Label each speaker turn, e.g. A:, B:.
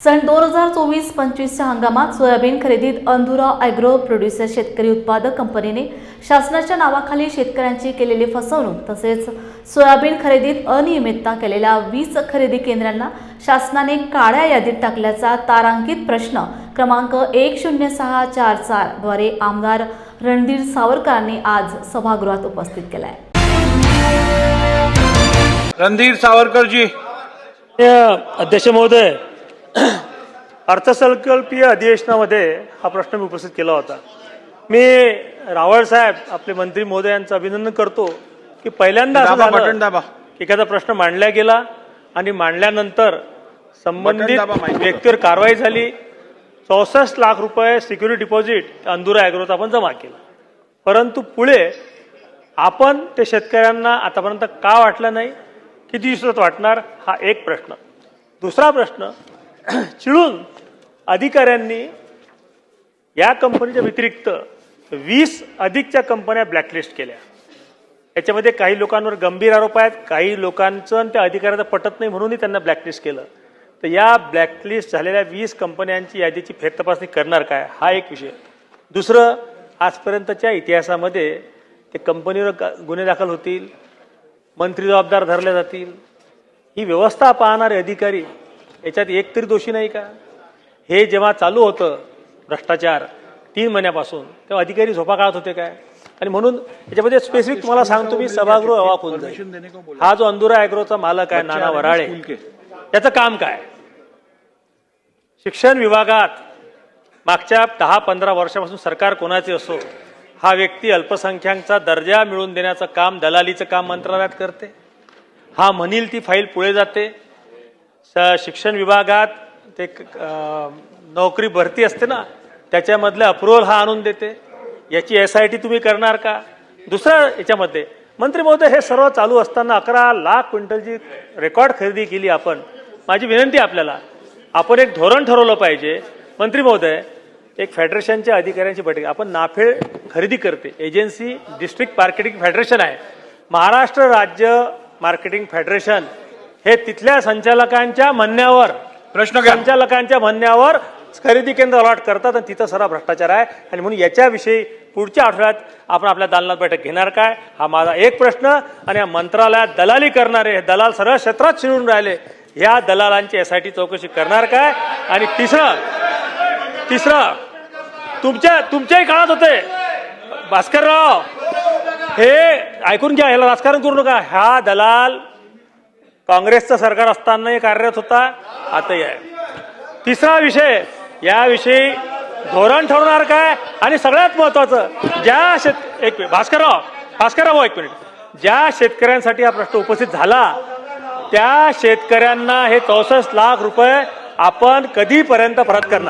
A: सन दोन हजार चोवीस पंचवीसच्या हंगामात सोयाबीन खरेदीत अंधुरा ॲग्रो प्रोड्युसर शेतकरी उत्पादक कंपनीने शासनाच्या नावाखाली शेतकऱ्यांची केलेली फसवणूक तसेच सोयाबीन खरेदीत अनियमितता केलेल्या वीस खरेदी केंद्रांना शासनाने काळ्या यादीत टाकल्याचा तारांकित प्रश्न क्रमांक एक शून्य सहा चार चारद्वारे आमदार रणधीर सावरकरांनी आज सभागृहात उपस्थित केला आहे
B: रणधीर सावरकरजी.
C: अध्यक्ष महोदय अर्थसंकल्पीय अधिवेशनामध्ये हा प्रश्न मी उपस्थित केला होता. मी रावळ साहेब आपले मंत्री महोदय यांचं अभिनंदन करतो की पहिल्यांदा असं एखादा प्रश्न मांडला गेला आणि मांडल्यानंतर संबंधित. व्यक्तीवर कारवाई झाली. चौसष्ट लाख रुपये सिक्युरिटी डिपॉझिट अंधुरा ॲग्रोत आपण जमा केलं. परंतु पुढे आपण ते शेतकऱ्यांना आतापर्यंत का वाटलं नाही किती दिवसात वाटणार हा एक प्रश्न. दुसरा प्रश्न चिडून अधिकाऱ्यांनी या कंपनीच्या व्यतिरिक्त वीस अधिकच्या कंपन्या ब्लॅकलिस्ट केल्या. याच्यामध्ये काही लोकांवर गंभीर आरोप आहेत काही लोकांचं आणि त्या अधिकाऱ्याचं पटत नाही म्हणूनही त्यांना ब्लॅकलिस्ट केलं. तर या ब्लॅकलिस्ट झालेल्या वीस कंपन्यांची यादीची फेरतपासणी करणार काय? हा एक विषय. दुसरं आजपर्यंतच्या इतिहासामध्ये ते कंपनीवर ग- गुन्हे दाखल होतील मंत्री जबाबदार धरले जातील. ही व्यवस्था पाहणारे अधिकारी याच्यात एक तरी दोषी नाही का? हे जेव्हा चालू होतं भ्रष्टाचार तीन महिन्यापासून तेव्हा अधिकारी झोपा काढत होते काय? आणि म्हणून याच्यामध्ये स्पेसिफिक तुम्हाला सांगतो मी सभागृह होऊन जाईल हा जो अंदुरा ॲग्रोचा मालक आहे नाना वराळे त्याचं काम काय? शिक्षण विभागात मागच्या दहा पंधरा वर्षापासून सरकार कोणाचे असो हा व्यक्ती अल्पसंख्याकचा दर्जा मिळवून देण्याचं काम दलालीचं काम मंत्रालयात करते. हा म्हणील ती फाईल पुढे जाते. स शिक्षण विभागात ते नोकरी भरती असते ना त्याच्यामधलं अप्रुव्हल हा आणून देते. याची एस आय टी तुम्ही करणार का? दुसरं याच्यामध्ये मंत्री महोदय हे सर्व चालू असताना अकरा लाख क्विंटलची रेकॉर्ड खरेदी केली आपण माझी विनंती आपल्याला आपण एक धोरण ठरवलं पाहिजे. मंत्री महोदय एक फेडरेशनच्या अधिकाऱ्यांची बैठक आपण नाफेड खरेदी करते. एजन्सी डिस्ट्रिक्ट मार्केटिंग फेडरेशन आहे. महाराष्ट्र राज्य मार्केटिंग फेडरेशन हे तिथल्या संचालकांच्या म्हणण्यावर
B: प्रश्न.
C: संचालकांच्या म्हणण्यावर खरेदी केंद्र अलॉट करतात आणि तिथं सर्व भ्रष्टाचार आहे. आणि म्हणून याच्याविषयी पुढच्या आठवड्यात आपण आपल्या दालनात बैठक घेणार काय? हा माझा एक प्रश्न. आणि या मंत्रालयात दलाली करणारे हे दलाल सर्व क्षेत्रात शिरून राहिले. ह्या दलालांची एस आय टी चौकशी करणार काय? आणि तिसरं तिसरं तुमच्या तुमच्याही काळात होते. भास्करराव हे ऐकून घ्या ह्याला राजकारण करू नका. हा दलाल काँग्रेसचं सरकार असतानाही कार्यरत होता आताही आहे. तिसरा विषय याविषयी धोरण ठरवणार काय? आणि सगळ्यात महत्वाचं ज्या शेत एक भास्करराव भास्करराव एक मिनिट. ज्या शेतकऱ्यांसाठी हा प्रश्न उपस्थित झाला त्या शेतकऱ्यांना हे चौसष्ट लाख रुपये आपण कधीपर्यंत परत करणार?